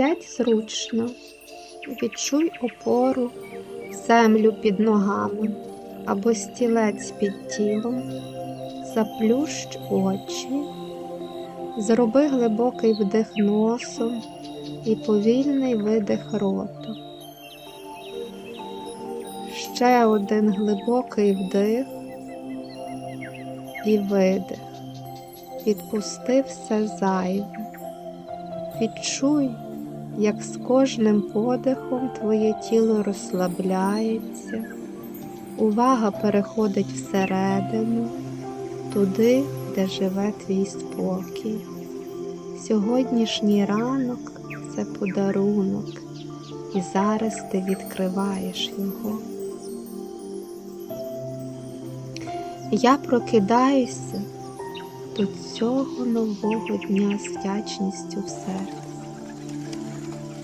Сядь зручно, відчуй опору, землю під ногами або стілець під тілом, заплющ очі, зроби глибокий вдих носом і повільний видих роту. Ще один глибокий вдих і видих. Відпусти все зайве. Відчуй, як з кожним подихом твоє тіло розслабляється, увага переходить всередину, туди, де живе твій спокій. Сьогоднішній ранок це подарунок, і зараз ти відкриваєш його. Я прокидаюся до цього нового дня з вдячністю в серці.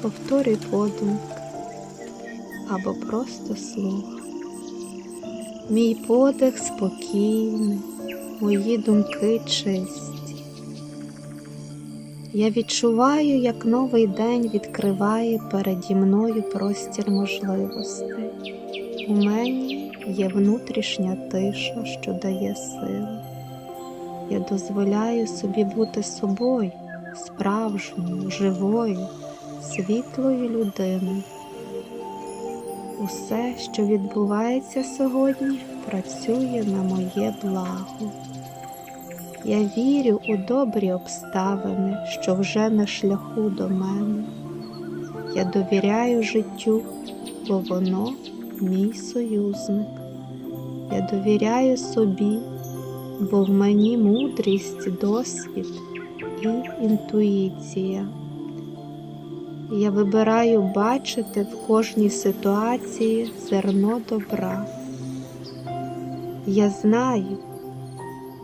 Повторюй подумки або просто слух. Мій подих спокійний, мої думки чисті. Я відчуваю, як новий день відкриває переді мною простір можливостей. У мені є внутрішня тиша, що дає силу. Я дозволяю собі бути собою, справжньою, живою, світлою людиною. Усе, що відбувається сьогодні, працює на моє благо. Я вірю у добрі обставини, що вже на шляху до мене. Я довіряю життю, бо воно мій союзник. Я довіряю собі, бо в мені мудрість, досвід і інтуїція. Я вибираю бачити в кожній ситуації зерно добра. Я знаю,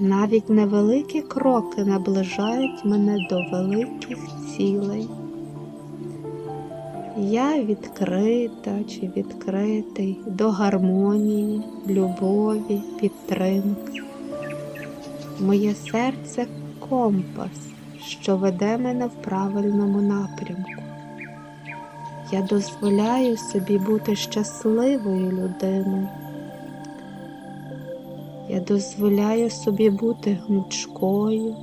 навіть невеликі кроки наближають мене до великих цілей. Я відкрита чи відкритий до гармонії, любові, підтримки. Моє серце компас, що веде мене в правильному напрямку. Я дозволяю собі бути щасливою людиною. Я дозволяю собі бути гнучкою,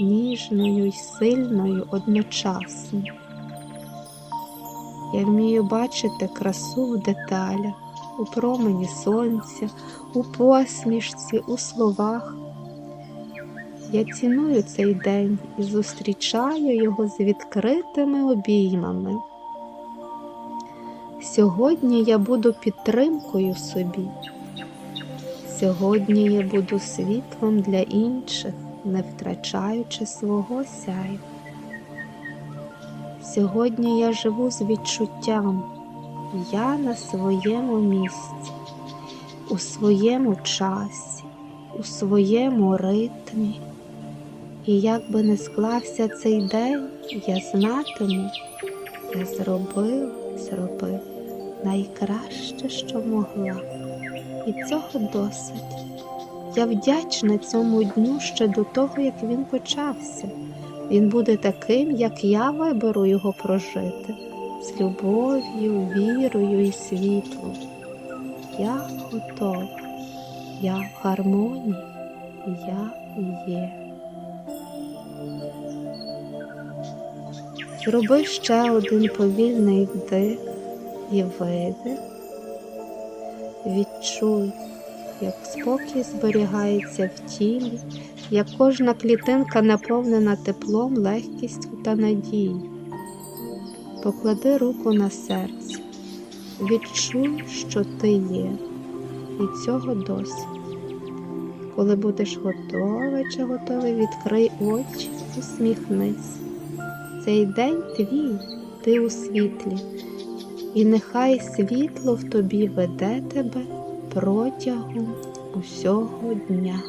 ніжною і сильною одночасно. Я вмію бачити красу в деталях, у промені сонця, у посмішці, у словах. Я ціную цей день і зустрічаю його з відкритими обіймами. Сьогодні я буду підтримкою собі. Сьогодні я буду світлом для інших, не втрачаючи свого сяйва. Сьогодні я живу з відчуттям, я на своєму місці, у своєму часі, у своєму ритмі. І як би не склався цей день, я знатиму, я зробив, зробив найкраще, що могла. І цього досить. Я вдячна цьому дню ще до того, як він почався. Він буде таким, як я виберу його прожити, з любов'ю, вірою і світлом. Я готова, я в гармонії, я є. Зроби ще один повільний вдих і видих. Відчуй, як спокій зберігається в тілі, як кожна клітинка наповнена теплом, легкістю та надією. Поклади руку на серце, відчуй, що ти є, і цього досить. Коли будеш готовий чи готовий, відкрий очі, усміхнись. Цей день твій, ти у світлі, і нехай світло в тобі веде тебе протягом усього дня.